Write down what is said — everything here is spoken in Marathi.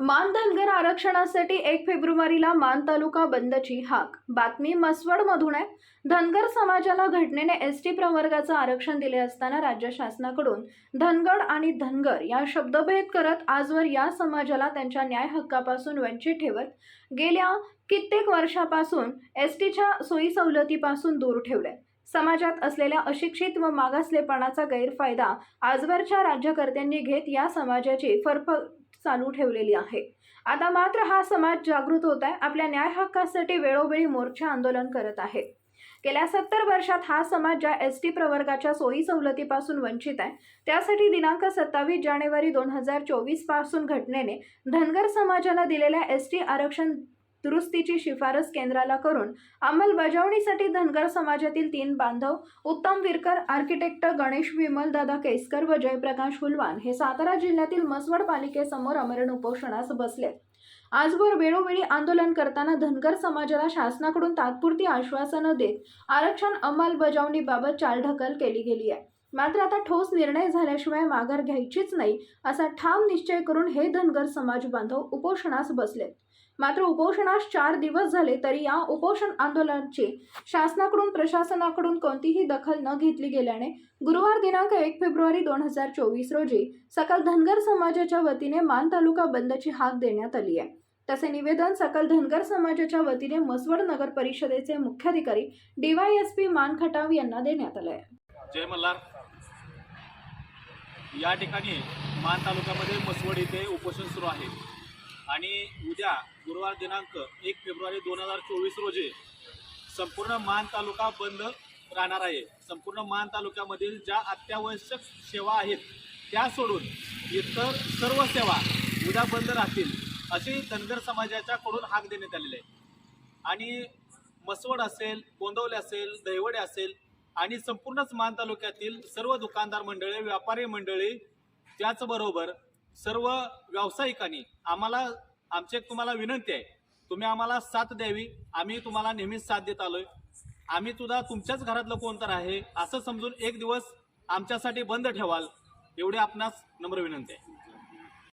मान धनगर आरक्षणासाठी एक फेब्रुवारीला मान तालुका बंदची हाक. बातमी मसवडमधून आहे. धनगर समाजाला घटनेने एस टी प्रवर्गाचं आरक्षण दिले असताना राज्य शासनाकडून धनगड आणि धनगर या शब्दभेद करत आजवर या समाजाला त्यांच्या न्याय हक्कापासून वंचित ठेवत गेल्या कित्येक वर्षापासून एस टीच्या सोयी सवलतीपासून दूर ठेवले समाजात असलेल्या अशिक्षित व मागासलेपणाचा गैरफायदा आजवरच्या राज्यकर्त्यांनी घेत या समाजाची फरफ चालू ठेवलेली आहे. आता मात्र हा समाज जागृत होत आहे. आपल्या न्याय हक्कासाठी वेळोवेळी मोर्चा आंदोलन करत आहे. गेल्या सत्तर वर्षात हा समाज ज्या एस टी प्रवर्गाच्या सोयी सवलतीपासून वंचित आहे त्यासाठी दिनांक सत्तावीस जानेवारी दोन हजार चोवीसपासून घटनेने धनगर समाजाला दिलेल्या एस टी आरक्षण दुरुस्तीची शिफारस केंद्राला करून अंमलबजावणीसाठी धनगर समाजातील तीन बांधव उत्तम विरकर आर्किटेक्ट गणेश विमल दादा केसकर व जयप्रकाश हुलवान हे सातारा जिल्ह्यातील मसवड पालिकेसमोर अमरण उपोषणास बसले. आजवर वेळोवेळी आंदोलन करताना धनगर समाजाला शासनाकडून तात्पुरती आश्वासनं देत आरक्षण अंमलबजावणीबाबत चालढकल केली गेली आहे. मात्र आता ठोस निर्णय झाल्याशिवाय माघार घ्यायचीच नाही असा ठाम निश्चय करून हे धनगर समाज बांधव उपोषणास बसलेत मात्र उपोषणास चार दिवस झाले तरी या उपोषण आंदोलनाची शासनाकडून प्रशासनाकडून कोणतीही दखल न घेतली गेल्याने गुरुवार दिनांक एक फेब्रुवारी दोन हजार चोवीस रोजी सकल धनगर समाजाच्या वतीने मान तालुका बंदची हाक देण्यात आली आहे. तसे निवेदन सकल धनगर समाजाच्या वतीने मसवड नगर परिषदेचे मुख्याधिकारी डीवायएसपी मान खटाव यांना देण्यात आले आहे. जय मल्हार. या ठिकाणी मान तालुक्यामध्ये मसवड येथे उपोषण सुरू आहे. आणि उद्या गुरुवार दिनांक एक फेब्रुवारी दोन हजार चोवीस रोजी संपूर्ण मान तालुका बंद राहणार आहे. संपूर्ण मान तालुक्यामधील ज्या अत्यावश्यक सेवा आहेत त्या सोडून इतर सर्व सेवा उद्या बंद राहतील अशी धनगर समाजाच्याकडून हाक देण्यात आलेली आहे. आणि मसवड असेल गोंदवले असेल दहिवडे असेल आणि संपूर्णच मान तालुक्यातील सर्व दुकानदार मंडळी व्यापारी मंडळी त्याचबरोबर सर्व व्यावसायिकांनी आम्हाला आमची एक तुम्हाला विनंती आहे तुम्ही आम्हाला साथ द्यावी. आम्ही तुम्हाला नेहमीच साथ देत आलोय. आम्ही सुद्धा तुमच्याच घरातलं कोण तर आहे असं समजून एक दिवस आमच्यासाठी बंद ठेवाल एवढी आपणास नम्र विनंती आहे.